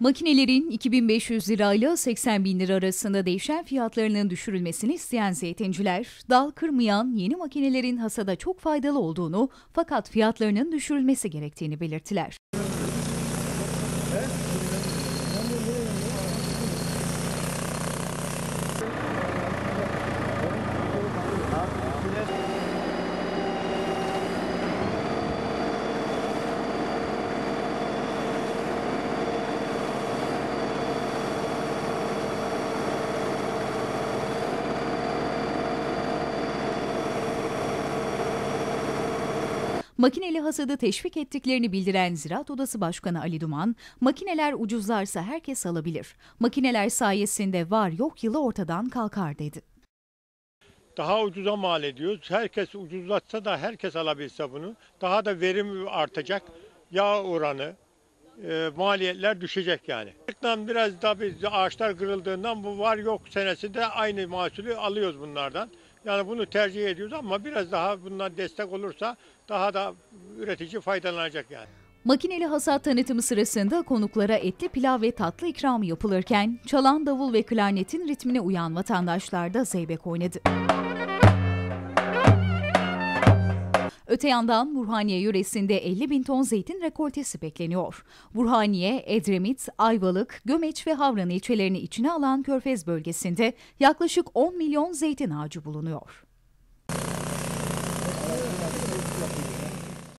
Makinelerin 2500 lirayla 80 bin lira arasında değişen fiyatlarının düşürülmesini isteyen zeytinciler, dal kırmayan yeni makinelerin hasada çok faydalı olduğunu fakat fiyatlarının düşürülmesi gerektiğini belirttiler. Makineli hasadı teşvik ettiklerini bildiren Ziraat Odası Başkanı Ali Duman, makineler ucuzlarsa herkes alabilir. Makineler sayesinde var yok yılı ortadan kalkar dedi. Daha ucuza mal ediyoruz. Herkes ucuzlatsa da herkes alabilse bunu. Daha da verim artacak. Yağ oranı, e, maliyetler düşecek yani. Bundan biraz da biz ağaçlar kırıldığından bu var yok senesinde aynı mahsulü alıyoruz bunlardan. Yani bunu tercih ediyoruz ama biraz daha bundan destek olursa daha da üretici faydalanacak yani. Makineli hasat tanıtımı sırasında konuklara etli pilav ve tatlı ikramı yapılırken çalan davul ve klarnetin ritmine uyan vatandaşlar da zeybek oynadı. Öte yandan Burhaniye yöresinde 50 bin ton zeytin rekoltesi bekleniyor. Burhaniye, Edremit, Ayvalık, Gömeç ve Havran ilçelerini içine alan Körfez bölgesinde yaklaşık 10 milyon zeytin ağacı bulunuyor.